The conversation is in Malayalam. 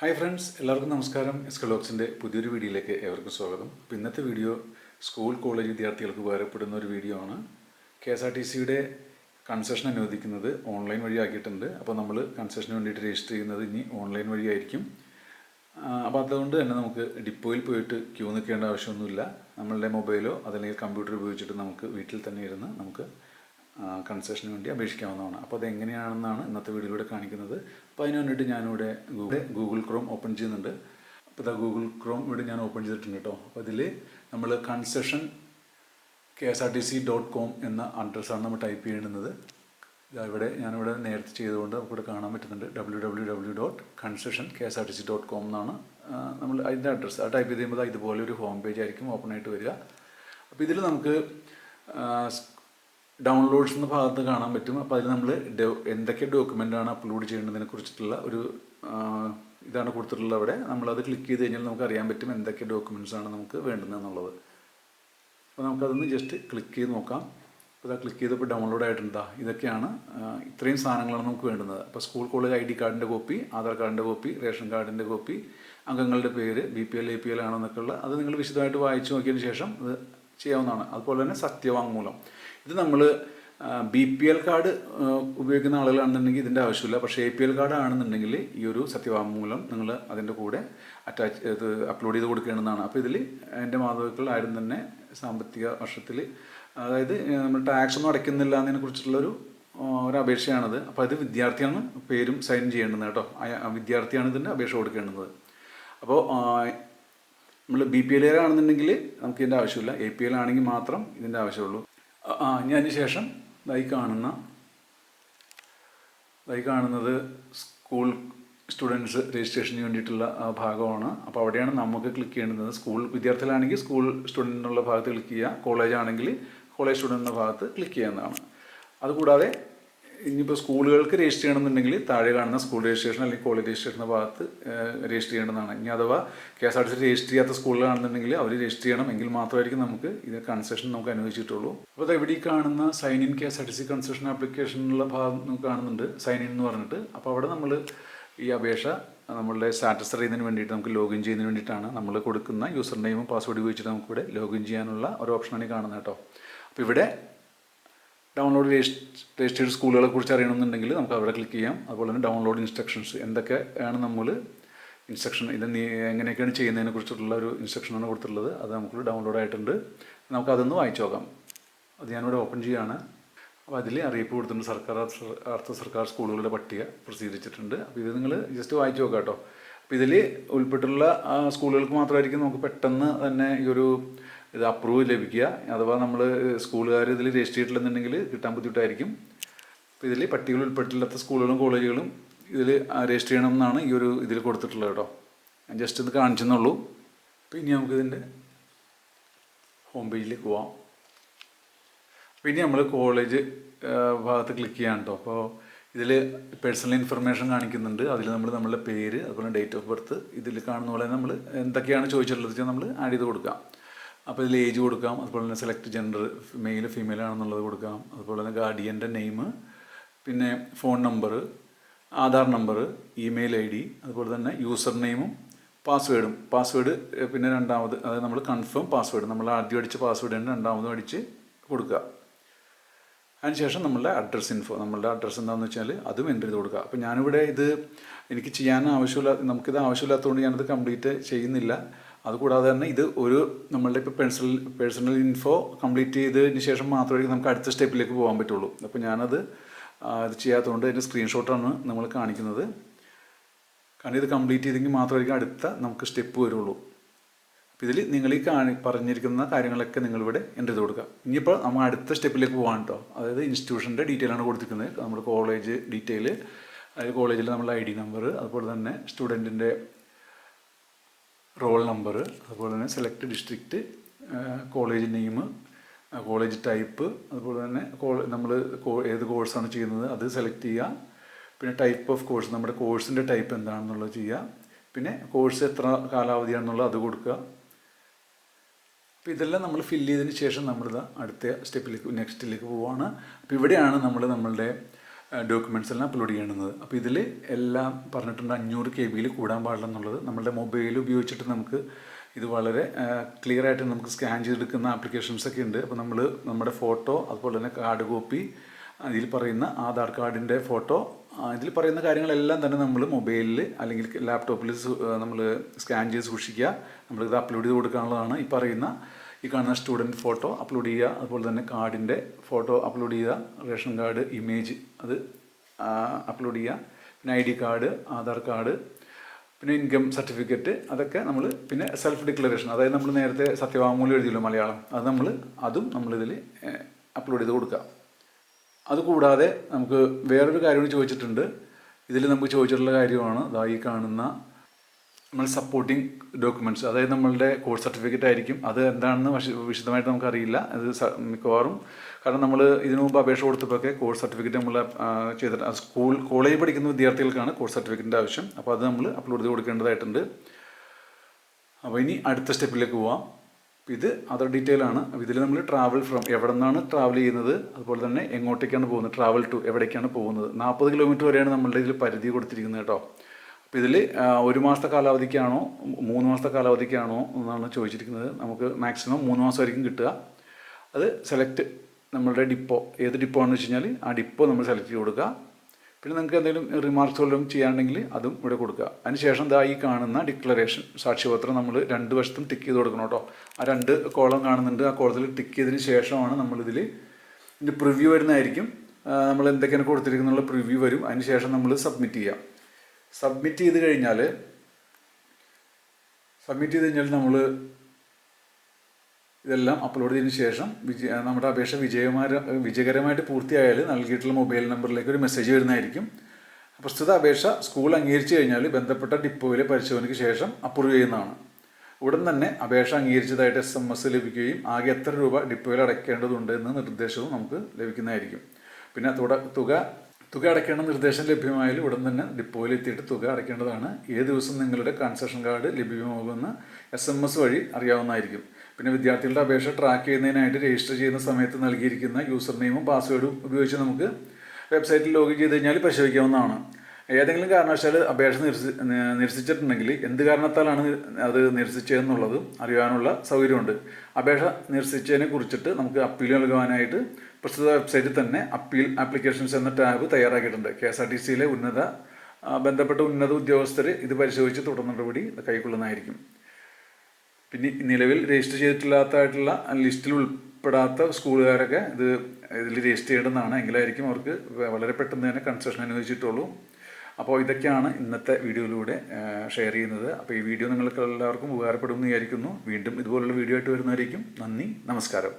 ഹായ് ഫ്രണ്ട്സ് എല്ലാവർക്കും നമസ്കാരം. എസ് കലോക്സിന്റെ പുതിയൊരു വീഡിയോയിലേക്ക് ഏവർക്കും സ്വാഗതം. ഇന്നത്തെ വീഡിയോ സ്കൂൾ കോളേജ് വിദ്യാർത്ഥികൾക്ക് ഉപകാരപ്പെടുന്ന ഒരു വീഡിയോ ആണ്. കെ എസ് ആർ ടി സിയുടെ കൺസെഷൻ അനുവദിക്കുന്നത് ഓൺലൈൻ വഴി ആക്കിയിട്ടുണ്ട്. അപ്പോൾ നമ്മൾ കൺസെഷന് വേണ്ടിയിട്ട് രജിസ്റ്റർ ചെയ്യുന്നത് ഇനി ഓൺലൈൻ വഴിയായിരിക്കും അപ്പോൾ അതുകൊണ്ട് തന്നെ നമുക്ക് ഡിപ്പോയിൽ പോയിട്ട് ക്യൂ നിൽക്കേണ്ട ആവശ്യമൊന്നുമില്ല. നമ്മളുടെ മൊബൈലോ അതല്ലെങ്കിൽ കമ്പ്യൂട്ടർ ഉപയോഗിച്ചിട്ട് നമുക്ക് വീട്ടിൽ തന്നെ ഇരുന്ന് നമുക്ക് കൺസെഷന് വേണ്ടി അപേക്ഷിക്കാവുന്നതാണ്. അപ്പോൾ അതെങ്ങനെയാണെന്നാണ് ഇന്നത്തെ വീഡിയോയിലൂടെ കാണിക്കുന്നത്. അപ്പോൾ അതിന് വേണ്ടിയിട്ട് ഞാനിവിടെ ഗൂഗിൾ ഗൂഗിൾ ക്രോം ഓപ്പൺ ചെയ്യുന്നുണ്ട്. അപ്പോൾ ഇതാ ഗൂഗിൾ ക്രോം ഇവിടെ ഞാൻ ഓപ്പൺ ചെയ്തിട്ടുണ്ട് കേട്ടോ. അപ്പോൾ ഇതിൽ നമ്മൾ concession K S R T C dot com എന്ന അഡ്രസ്സാണ് നമ്മൾ ടൈപ്പ് ചെയ്യേണ്ടുന്നത്. ഇതാ ഇവിടെ ഞാനിവിടെ നേരത്തെ ചെയ്തുകൊണ്ട് നമുക്കിവിടെ കാണാൻ പറ്റുന്നുണ്ട്. W W W dot concession K S R T C dot com എന്നാണ് നമ്മൾ അതിന്റെ അഡ്രസ്സ് ആ ടൈപ്പ് ചെയ്ത് കഴിയുമ്പോൾ ഇതുപോലെ ഒരു ഹോം പേജ് ആയിരിക്കും ഓപ്പൺ ആയിട്ട് വരിക. അപ്പോൾ ഇതിൽ നമുക്ക് ഡൗൺലോഡ്സ് എന്ന ഭാഗത്ത് കാണാൻ പറ്റും. അപ്പോൾ അതിൽ നമ്മൾ എന്തൊക്കെ ഡോക്യുമെന്റാണ് അപ്ലോഡ് ചെയ്യേണ്ടതിനെ കുറിച്ചിട്ടുള്ള ഒരു ഇതാണ് കൊടുത്തിട്ടുള്ളത് അവിടെ. നമ്മളത് ക്ലിക്ക് ചെയ്ത് കഴിഞ്ഞാൽ നമുക്ക് അറിയാൻ പറ്റും എന്തൊക്കെ ഡോക്യുമെന്റ്സ് ആണ് നമുക്ക് വേണ്ടതെന്നുള്ളത് അപ്പോൾ നമുക്കതൊന്ന് ജസ്റ്റ് ക്ലിക്ക് ചെയ്ത് നോക്കാം. അപ്പോൾ ഇതാ ക്ലിക്ക് ചെയ്തപ്പോൾ ഡൗൺലോഡ് ആയിട്ടുണ്ടാ ഇതൊക്കെയാണ് ഇത്രയും സാധനങ്ങളാണ് നമുക്ക് വേണ്ടുന്നത്. അപ്പോൾ സ്കൂൾ കോളേജ് ഐ ഡി കാർഡിന്റെ കോപ്പി ആധാർ കാർഡിന്റെ കോപ്പി റേഷൻ കാർഡിന്റെ കോപ്പി അംഗങ്ങളുടെ പേര് B P L A P L ആണോ എന്നൊക്കെയുള്ള അത് നിങ്ങൾ വിശദമായിട്ട് വായിച്ചു നോക്കിയതിന് ശേഷം അത് ചെയ്യാവുന്നതാണ്. അതുപോലെ തന്നെ സത്യവാങ്മൂലം. ഇത് നമ്മൾ ബി പി എൽ കാർഡ് ഉപയോഗിക്കുന്ന ആളുകളാണെന്നുണ്ടെങ്കിൽ ഇതിന്റെ ആവശ്യമില്ല. പക്ഷേ എ പി എൽ കാർഡ് ആണെന്നുണ്ടെങ്കിൽ ഈ ഒരു സത്യവാങ്മൂലം നിങ്ങൾ അതിന്റെ കൂടെ അറ്റാച്ച് ഇത് അപ്ലോഡ് ചെയ്ത് കൊടുക്കേണ്ടതാണ്. അപ്പോൾ ഇതിൽ എന്റെ മാതാപിതാക്കൾ ആരും തന്നെ സാമ്പത്തിക വർഷത്തിൽ അതായത് നമ്മൾ ടാക്സ് ഒന്നും അടയ്ക്കുന്നില്ല എന്നതിനെ കുറിച്ചിട്ടുള്ളൊരു ഒരു അപേക്ഷയാണത്. അപ്പോൾ അത് വിദ്യാർത്ഥിയാണ് പേരും സൈൻ ചെയ്യേണ്ടത് കേട്ടോ. വിദ്യാർത്ഥിയാണ് ഇതിന്റെ അപേക്ഷ കൊടുക്കേണ്ടത്. അപ്പോൾ നമ്മൾ ബി പി എൽ ആണെന്നുണ്ടെങ്കിൽ നമുക്ക് ഇതിന്റെ ആവശ്യമില്ല. എ പി എൽ ആണെങ്കിൽ മാത്രം ഇതിന്റെ ആവശ്യമുള്ളൂ. ആ, ഞാൻ ശേഷം ഇതായി കാണുന്ന ഇതായി കാണുന്നത് സ്കൂൾ സ്റ്റുഡൻസ് രജിസ്ട്രേഷന് വേണ്ടിയിട്ടുള്ള ഭാഗമാണ്. അപ്പോൾ അവിടെയാണ് നമുക്ക് ക്ലിക്ക് ചെയ്യേണ്ടത്. സ്കൂൾ വിദ്യാർത്ഥികളാണെങ്കിൽ സ്കൂൾ സ്റ്റുഡന്റ് എന്നുള്ള ഭാഗത്ത് ക്ലിക്ക് ചെയ്യുക. കോളേജ് ആണെങ്കിൽ കോളേജ് സ്റ്റുഡന്റ് ഭാഗത്ത് ക്ലിക്ക് ചെയ്യാവുന്നതാണ് അതുകൂടാതെ ഇനിയിപ്പോൾ സ്കൂളുകൾക്ക് രജിസ്റ്റർ ചെയ്യണമെന്നുണ്ടെങ്കിൽ താഴെ കാണുന്ന സ്കൂൾ രജിസ്ട്രേഷൻ അല്ലെങ്കിൽ കോളേജ് രജിസ്ട്രേഷൻ എന്ന ഭാഗത്ത് രജിസ്റ്റർ ചെയ്യേണ്ടതാണ്. ഇനി അഥവാ K S R T C register ചെയ്യാത്ത സ്കൂളുകളാണെന്നുണ്ടെങ്കിൽ അവർ രജിസ്റ്റർ ചെയ്യണം. എങ്കിൽ മാത്രമായിരിക്കും നമുക്ക് ഇത് കൺസെഷൻ നമുക്ക് അനുവദിച്ചിട്ടുള്ളൂ. അപ്പോൾ ഇവിടെ ഈ കാണുന്ന sign in K S R T C concession ആപ്ലിക്കേഷനുള്ള ഭാഗം നമുക്ക് കാണുന്നുണ്ട്. സൈൻ ഇൻ എന്ന് പറഞ്ഞിട്ട്. അപ്പോൾ അവിടെ നമ്മൾ ഈ അപേക്ഷ നമ്മളുടെ സ്റ്റാറ്റസ് അറിയുന്നതിന് വേണ്ടിയിട്ട് നമുക്ക് ലോഗിൻ ചെയ്യുന്നതിന് വേണ്ടിയിട്ടാണ് നമ്മൾ കൊടുക്കുന്ന യൂസർ നെയിമും പാസ്വേഡ് ഉപയോഗിച്ചിട്ട് നമുക്കിവിടെ ലോഗിൻ ചെയ്യാനുള്ള ഒരു ഓപ്ഷനാണ് ഈ കാണുന്നത് കേട്ടോ. അപ്പോൾ ഇവിടെ ഡൗൺലോഡ് രജിസ്റ്റേഡ് സ്കൂളുകളെ കുറിച്ച് അറിയണമെന്നുണ്ടെങ്കിൽ നമുക്ക് അവിടെ ക്ലിക്ക് ചെയ്യാം. അതുപോലെ തന്നെ ഡൗൺലോഡ് ഇൻസ്ട്രക്ഷൻസ് എന്തൊക്കെ ആണ് നമ്മൾ ഇൻസ്ട്രക്ഷൻ ഇത് എങ്ങനെയൊക്കെയാണ് ചെയ്യുന്നതിനെ കുറിച്ചിട്ടുള്ള ഒരു ഇൻസ്ട്രക്ഷനാണ് കൊടുത്തിട്ടുള്ളത്. അത് നമുക്ക് ഡൗൺലോഡ് ആയിട്ടുണ്ട്. നമുക്ക് അതൊന്ന് വായിച്ചു നോക്കാം. അത് ഞാനിവിടെ ഓപ്പൺ ചെയ്യുകയാണ് അപ്പോൾ അതിൽ അറിയിപ്പ് കൊടുത്തിട്ടുണ്ട് സർക്കാർ അർദ്ധ സർക്കാർ സ്കൂളുകളുടെ പട്ടിക പ്രസിദ്ധീകരിച്ചിട്ടുണ്ട്. അപ്പോൾ ഇത് നിങ്ങൾ ജസ്റ്റ് വായിച്ചു നോക്കാം കേട്ടോ. അപ്പോൾ ഇതിൽ ഉൾപ്പെട്ടുള്ള സ്കൂളുകൾക്ക് മാത്രമായിരിക്കും നമുക്ക് പെട്ടെന്ന് തന്നെ ഈ ഒരു ഇത് അപ്രൂവ് ലഭിക്കുക. അഥവാ നമ്മൾ സ്കൂളുകാർ ഇതിൽ രജിസ്റ്റർ ചെയ്തിട്ടില്ലെന്നുണ്ടെങ്കിൽ കിട്ടാൻ ബുദ്ധിമുട്ടായിരിക്കും. അപ്പോൾ ഇതിൽ പട്ടികൾ ഉൾപ്പെട്ടില്ലാത്ത സ്കൂളുകളും കോളേജുകളും ഇതിൽ രജിസ്റ്റർ ചെയ്യണം എന്നാണ് ഈ ഒരു ഇതിൽ കൊടുത്തിട്ടുള്ളത് കേട്ടോ. ഞാൻ ജസ്റ്റ് ഇത് കാണിച്ചെന്നുള്ളൂ. അപ്പോൾ ഇനി നമുക്കിതിന്റെ ഹോം പേജിലേക്ക് പോവാം. പിന്നെ നമ്മൾ കോളേജ് ഭാഗത്ത് ക്ലിക്ക് ചെയ്യാൻ കേട്ടോ. അപ്പോൾ ഇതിൽ പേഴ്സണൽ ഇൻഫർമേഷൻ കാണിക്കുന്നുണ്ട്. അതിൽ നമ്മൾ നമ്മളുടെ പേര് അതുപോലെ ഡേറ്റ് ഓഫ് ബർത്ത് ഇതിൽ കാണുന്ന പോലെ നമ്മൾ എന്തൊക്കെയാണ് ചോദിച്ചിട്ടുള്ളത് വെച്ചാൽ നമ്മൾ ആഡ് ചെയ്ത് കൊടുക്കാം. അപ്പോൾ ഇതിൽ ഏജ് കൊടുക്കാം. അതുപോലെ തന്നെ സെലക്ട് ജെൻഡർ മെയിൽ ഫീമെയിൽ ആണെന്നുള്ളത് കൊടുക്കാം. അതുപോലെ തന്നെ ഗാർഡിയന്റെ നെയിം പിന്നെ phone number Aadhaar number email I D അതുപോലെ തന്നെ യൂസർ നെയിമും പാസ്വേഡും പാസ്വേഡ് പിന്നെ രണ്ടാമത് അതായത് നമ്മൾ കൺഫേം പാസ്വേഡ് നമ്മൾ ആദ്യം അടിച്ച പാസ്വേഡ് തന്നെ രണ്ടാമതും അടിച്ച് കൊടുക്കുക. അതിനുശേഷം നമ്മളുടെ അഡ്രസ്സ് ഇൻഫോ നമ്മളുടെ അഡ്രസ്സ് എന്താണെന്ന് വെച്ചാൽ അതും എന്റർ ചെയ്ത് കൊടുക്കുക. അപ്പോൾ ഞാനിവിടെ ഇത് എനിക്ക് ചെയ്യാൻ ആവശ്യമില്ല നമുക്കിത് ആവശ്യമില്ലാത്തതുകൊണ്ട് ഞാനത് കംപ്ലീറ്റ് ചെയ്യുന്നില്ല. അതുകൂടാതെ തന്നെ ഇത് ഒരു നമ്മളുടെ ഇപ്പോൾ പേഴ്സണൽ പേഴ്സണൽ ഇൻഫോ കംപ്ലീറ്റ് ചെയ്തതിന് ശേഷം മാത്രമേ നമുക്ക് അടുത്ത സ്റ്റെപ്പിലേക്ക് പോകാൻ പറ്റുള്ളൂ. അപ്പോൾ ഞാനത് ഇത് ചെയ്യാത്തതുകൊണ്ട് അതിന്റെ സ്ക്രീൻഷോട്ടാണ് നമ്മൾ കാണിക്കുന്നത്. കാരണം ഇത് കംപ്ലീറ്റ് ചെയ്തെങ്കിൽ മാത്രമായിരിക്കും അടുത്ത നമുക്ക് സ്റ്റെപ്പ് വരുള്ളൂ. അപ്പോൾ ഇതിൽ നിങ്ങൾ ഈ കാണി പറഞ്ഞിരിക്കുന്ന കാര്യങ്ങളൊക്കെ നിങ്ങളിവിടെ എന്റർ ചെയ്ത് കൊടുക്കുക. ഇനിയിപ്പോൾ നമ്മൾ അടുത്ത സ്റ്റെപ്പിലേക്ക് പോകാൻ കേട്ടോ. അതായത് ഇൻസ്റ്റിറ്റ്യൂഷന്റെ ഡീറ്റെയിൽ ആണ് കൊടുത്തിരിക്കുന്നത്. നമ്മുടെ കോളേജ് ഡീറ്റെയിൽ അതായത് കോളേജിൽ നമ്മുടെ ഐ ഡി നമ്പർ അതുപോലെ തന്നെ സ്റ്റുഡന്റിന്റെ റോൾ നമ്പർ അതുപോലെ തന്നെ select district college name college type അതുപോലെ തന്നെ നമ്മൾ ഏത് കോഴ്സാണ് ചെയ്യുന്നത് അത് സെലക്ട് ചെയ്യുക. പിന്നെ ടൈപ്പ് ഓഫ് കോഴ്സ് നമ്മുടെ കോഴ്സിന്റെ ടൈപ്പ് എന്താണെന്നുള്ളത് ചെയ്യുക. പിന്നെ കോഴ്സ് എത്ര കാലാവധിയാണെന്നുള്ളത് അത് കൊടുക്കുക. അപ്പോൾ ഇതെല്ലാം നമ്മൾ ഫില്ല് ചെയ്തതിന് ശേഷം നമ്മളിത് അടുത്ത സ്റ്റെപ്പിലേക്ക് നെക്സ്റ്റിലേക്ക് പോവുകയാണ് അപ്പോൾ ഇവിടെയാണ് നമ്മൾ നമ്മളുടെ ഡോക്യുമെന്റ്സ് എല്ലാം അപ്ലോഡ് ചെയ്യണമെന്നത് അപ്പോൾ ഇതിൽ എല്ലാം പറഞ്ഞിട്ടുണ്ട് അഞ്ഞൂറ് കെ ബിയിൽ കൂടാൻ പാടില്ല എന്നുള്ളത്. നമ്മുടെ മൊബൈൽ ഉപയോഗിച്ചിട്ട് നമുക്ക് ഇത് വളരെ ക്ലിയർ ആയിട്ട് നമുക്ക് സ്കാൻ ചെയ്തെടുക്കുന്ന ആപ്ലിക്കേഷൻസ് ഒക്കെ ഉണ്ട്. അപ്പോൾ നമ്മൾ നമ്മുടെ ഫോട്ടോ അതുപോലെ തന്നെ കാർഡ് കോപ്പി ഇതിൽ പറയുന്ന ആധാർ കാർഡിന്റെ ഫോട്ടോ ഇതിൽ പറയുന്ന കാര്യങ്ങളെല്ലാം തന്നെ നമ്മൾ മൊബൈലിൽ അല്ലെങ്കിൽ ലാപ്ടോപ്പിൽ നമ്മൾ സ്കാൻ ചെയ്ത് സൂക്ഷിക്കുക. നമ്മളിത് അപ്ലോഡ് ചെയ്ത് കൊടുക്കാനുള്ളതാണ്. ഈ പറയുന്ന ഈ കാണുന്ന സ്റ്റുഡന്റ് ഫോട്ടോ അപ്ലോഡ് ചെയ്യുക. അതുപോലെ തന്നെ കാർഡിന്റെ ഫോട്ടോ അപ്ലോഡ് ചെയ്യുക. റേഷൻ കാർഡ് ഇമേജ് അത് അപ്ലോഡ് ചെയ്യുക. പിന്നെ I D card Aadhaar card പിന്നെ ഇൻകം സർട്ടിഫിക്കറ്റ് അതൊക്കെ നമ്മൾ പിന്നെ സെൽഫ് ഡിക്ലറേഷൻ അതായത് നമ്മൾ നേരത്തെ സത്യവാങ്മൂലം എഴുതിയല്ലോ മലയാളം. അത് നമ്മൾ അതും നമ്മളിതിൽ അപ്ലോഡ് ചെയ്ത് കൊടുക്കുക. അതുകൂടാതെ നമുക്ക് വേറൊരു കാര്യം ചോദിച്ചിട്ടുണ്ട്. ഇതിൽ നമുക്ക് ചോദിച്ചിട്ടുള്ള കാര്യമാണ് ഇതാ ഈ കാണുന്ന നമ്മൾ സപ്പോർട്ടിങ് ഡോക്യുമെന്റ്സ് അതായത് നമ്മളുടെ കോഴ്സ് സർട്ടിഫിക്കറ്റ് ആയിരിക്കും. അത് എന്താണെന്ന് വശ- വിശദമായിട്ട് നമുക്കറിയില്ല. അത് മിക്കവാറും. കാരണം നമ്മൾ ഇതിനു മുമ്പ് അപേക്ഷ കൊടുത്തപ്പോഴൊക്കെ കോഴ്സ് സർട്ടിഫിക്കറ്റ് നമ്മൾ ചെയ്തിട്ട് സ്കൂൾ കോളേജിൽ പഠിക്കുന്ന വിദ്യാർത്ഥികൾക്കാണ് കോഴ്സ് സർട്ടിഫിക്കറ്റിന്റെ ആവശ്യം. അപ്പോൾ അത് നമ്മൾ അപ്ലോഡ് ചെയ്ത് കൊടുക്കേണ്ടതായിട്ടുണ്ട്. അപ്പോൾ ഇനി അടുത്ത സ്റ്റെപ്പിലേക്ക് പോവാം. ഇത് അതർ ഡീറ്റെയിൽ ആണ്. ഇതിൽ നമ്മൾ ട്രാവൽ ഫ്രം എവിടെ നിന്നാണ് ട്രാവൽ ചെയ്യുന്നത് അതുപോലെ തന്നെ എങ്ങോട്ടേക്കാണ് പോകുന്നത് ട്രാവൽ ടു എവിടേക്കാണ് പോകുന്നത്. നാൽപ്പത് കിലോമീറ്റർ വരെയാണ് നമ്മളുടെ ഇതിൽ പരിധി കൊടുത്തിരിക്കുന്നത് കേട്ടോ. അപ്പോൾ ഇതിൽ ഒരു മാസത്തെ കാലാവധിക്കാണോ മൂന്ന് മാസത്തെ കാലാവധിക്കാണോ എന്നാണ് ചോദിച്ചിരിക്കുന്നത്. നമുക്ക് മാക്സിമം മൂന്ന് മാസം മാസമായിരിക്കും കിട്ടുക. അത് സെലക്ട് നമ്മളുടെ ഡിപ്പോ ഏത് ഡിപ്പോ ആണെന്ന് വെച്ച് കഴിഞ്ഞാൽ ആ ഡിപ്പോ നമ്മൾ സെലക്ട് ചെയ്ത് കൊടുക്കുക. പിന്നെ നിങ്ങൾക്ക് എന്തെങ്കിലും റിമാർക്സ് വല്ലതും ചെയ്യാനുണ്ടെങ്കിൽ അതും ഇവിടെ കൊടുക്കുക. അതിനുശേഷം ദാ ഈ കാണുന്ന ഡിക്ലറേഷൻ സാക്ഷ്യപത്രം നമ്മൾ രണ്ട് വശത്തും ടിക്ക് ചെയ്ത് കൊടുക്കണം കേട്ടോ. ആ രണ്ട് കോളം കാണുന്നുണ്ട്. ആ കോളത്തിൽ ടിക്ക് ചെയ്തതിന് ശേഷമാണ് നമ്മളിതിൽ ഇതിന്റെ പ്രിവ്യൂ വരുന്നതായിരിക്കും. നമ്മൾ എന്തൊക്കെയാണ് കൊടുത്തിരിക്കുന്നുള്ള പ്രിവ്യൂ വരും. അതിന് ശേഷം നമ്മൾ സബ്മിറ്റ് ചെയ്യാം സബ്മിറ്റ് ചെയ്ത് കഴിഞ്ഞാൽ സബ്മിറ്റ് ചെയ്ത് കഴിഞ്ഞാൽ നമ്മൾ ഇതെല്ലാം അപ്ലോഡ് ചെയ്തതിന് ശേഷം വിജയ നമ്മുടെ അപേക്ഷ വിജയമാര വിജയകരമായിട്ട് പൂർത്തിയായാൽ നൽകിയിട്ടുള്ള മൊബൈൽ നമ്പറിലേക്ക് ഒരു മെസ്സേജ് വരുന്നതായിരിക്കും. പ്രസ്തുത അപേക്ഷ സ്കൂൾ അംഗീകരിച്ചു കഴിഞ്ഞാൽ ബന്ധപ്പെട്ട ഡിപ്പോയിലെ പരിശോധനയ്ക്ക് ശേഷം അപ്രൂവ് ചെയ്യുന്നതാണ്. ഉടൻ തന്നെ അപേക്ഷ അംഗീകരിച്ചതായിട്ട് എസ് എം എസ് ലഭിക്കുകയും ആകെ എത്ര രൂപ ഡിപ്പോയിൽ അടയ്ക്കേണ്ടതുണ്ട് എന്ന നിർദ്ദേശവും നമുക്ക് ലഭിക്കുന്നതായിരിക്കും. പിന്നെ തുക തുക അടയ്ക്കേണ്ട നിർദ്ദേശം ലഭ്യമായാലും ഉടൻ തന്നെ ഡിപ്പോയിൽ എത്തിയിട്ട് തുക അടയ്ക്കേണ്ടതാണ്. ഏത് ദിവസം നിങ്ങളുടെ കൺസെഷൻ കാർഡ് ലഭ്യമാകുമെന്ന് എസ് എം എസ് വഴി അറിയാവുന്നതായിരിക്കും. പിന്നെ വിദ്യാർത്ഥികളുടെ അപേക്ഷ ട്രാക്ക് ചെയ്യുന്നതിനായിട്ട് രജിസ്റ്റർ ചെയ്യുന്ന സമയത്ത് നൽകിയിരിക്കുന്ന യൂസർ നെയിമും പാസ്വേഡും ഉപയോഗിച്ച് നമുക്ക് വെബ്സൈറ്റിൽ ലോഗിൻ ചെയ്ത് കഴിഞ്ഞാൽ പരിശോധിക്കാവുന്നതാണ്. ഏതെങ്കിലും കാരണവശാൽ അപേക്ഷ നിരസി നിരസിച്ചിട്ടുണ്ടെങ്കിൽ എന്ത് കാരണത്താലാണ് അത് നിരസിച്ചതെന്നുള്ളത് അറിയാനുള്ള സൗകര്യമുണ്ട്. അപേക്ഷ നിരസിച്ചതിനെ കുറിച്ചിട്ട് നമുക്ക് അപ്പീൽ നൽകുവാനായിട്ട് പ്രസ്തുത വെബ്സൈറ്റിൽ തന്നെ അപ്പീൽ ആപ്ലിക്കേഷൻസ് എന്ന ടാബ് തയ്യാറാക്കിയിട്ടുണ്ട്. കെ എസ് ആർ ടി സിയിലെ ഉന്നത ബന്ധപ്പെട്ട ഉന്നത ഉദ്യോഗസ്ഥർ ഇത് പരിശോധിച്ച് തുടർ നടപടി കൈക്കൊള്ളുന്നതായിരിക്കും. പിന്നെ നിലവിൽ രജിസ്റ്റർ ചെയ്തിട്ടില്ലാത്തതായിട്ടുള്ള ലിസ്റ്റിൽ ഉൾപ്പെടാത്ത സ്കൂളുകാരൊക്കെ ഇത് ഇതിൽ രജിസ്റ്റർ ചെയ്യേണ്ടതാണ്. എങ്കിലായിരിക്കും അവർക്ക് വളരെ പെട്ടെന്ന് തന്നെ കൺസെഷൻ അനുവദിച്ചിട്ടുള്ളൂ. അപ്പോൾ ഇതൊക്കെയാണ് ഇന്നത്തെ വീഡിയോയിലൂടെ ഷെയർ ചെയ്യുന്നത്. അപ്പോൾ ഈ വീഡിയോ നിങ്ങൾക്ക് എല്ലാവർക്കും ഉപകാരപ്പെടുമെന്ന് വിചാരിക്കുന്നു. വീണ്ടും ഇതുപോലുള്ള വീഡിയോ ആയിട്ട് വരുന്നതായിരിക്കും നന്ദി നമസ്കാരം.